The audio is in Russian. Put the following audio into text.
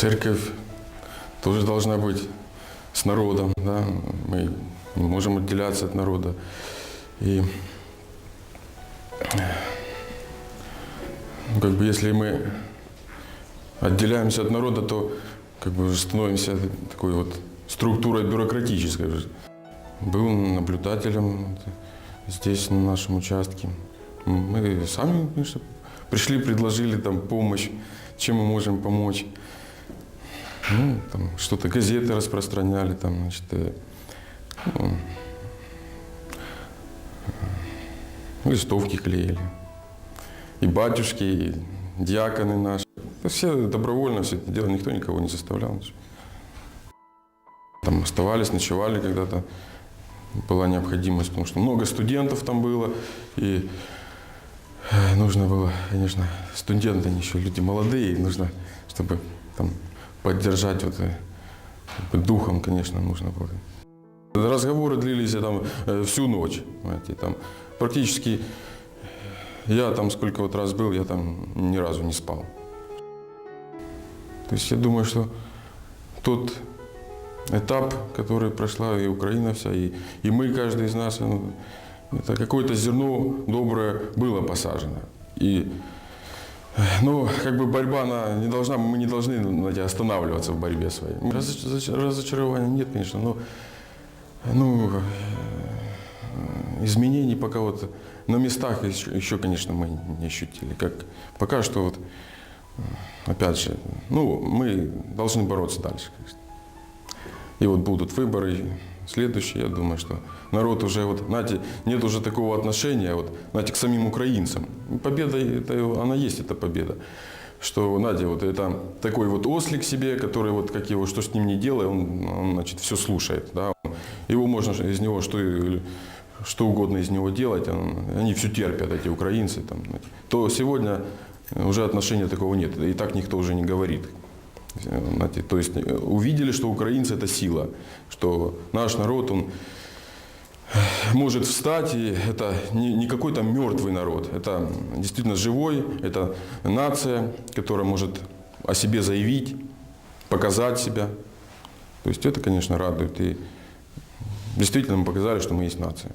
Церковь тоже должна быть с народом, да, мы не можем отделяться от народа. И ну, как бы если мы отделяемся от народа, то как бы становимся такой вот структурой бюрократической. Был наблюдателем здесь, на нашем участке. Мы сами, конечно, пришли, предложили там помощь, чем мы можем помочь. Ну, там что-то газеты распространяли, там, значит, э, ну, э, листовки клеили. И батюшки, и диаконы наши. Все добровольно все это делали, никто никого не заставлял. Там оставались, ночевали когда-то. Была необходимость, потому что много студентов там было. И э, нужно было, конечно, студенты, они еще люди молодые, нужно, чтобы там поддержать вот, э, духом, конечно, нужно было. Разговоры длились э, там э, всю ночь, знаете, там практически я там сколько вот раз был, я там ни разу не спал. То есть я думаю, что тот этап, который прошла и Украина вся, и, и мы, каждый из нас, ну, это какое-то зерно доброе было посажено. И ну, как бы борьба, она не должна, мы не должны знаете, останавливаться в борьбе своей. Разоч- Разочарования нет, конечно, но ну, э, изменений пока вот на местах еще, еще, конечно, мы не ощутили. Как, пока что вот, э, опять же, ну, мы должны бороться дальше. конечно. И вот будут выборы следующие, я думаю, что народ уже, вот, знаете, нет уже такого отношения, вот, знаете, к самим украинцам. Победа, это, она есть, эта победа. Что, знаете, вот это такой вот ослик себе, который вот, как его, что с ним не делай, он, он значит, все слушает, да. Его можно из него что, что угодно из него делать, он- они все терпят, эти украинцы, там, то сегодня уже отношения такого нет, и так никто уже не говорит. Знаете, то есть э, увидели, что украинцы это сила, что наш народ, он может встать, и это не, не какой-то мертвый народ, это действительно живой, это нация, которая может о себе заявить, показать себя. То есть это, конечно, радует. И действительно мы показали, что мы есть нация.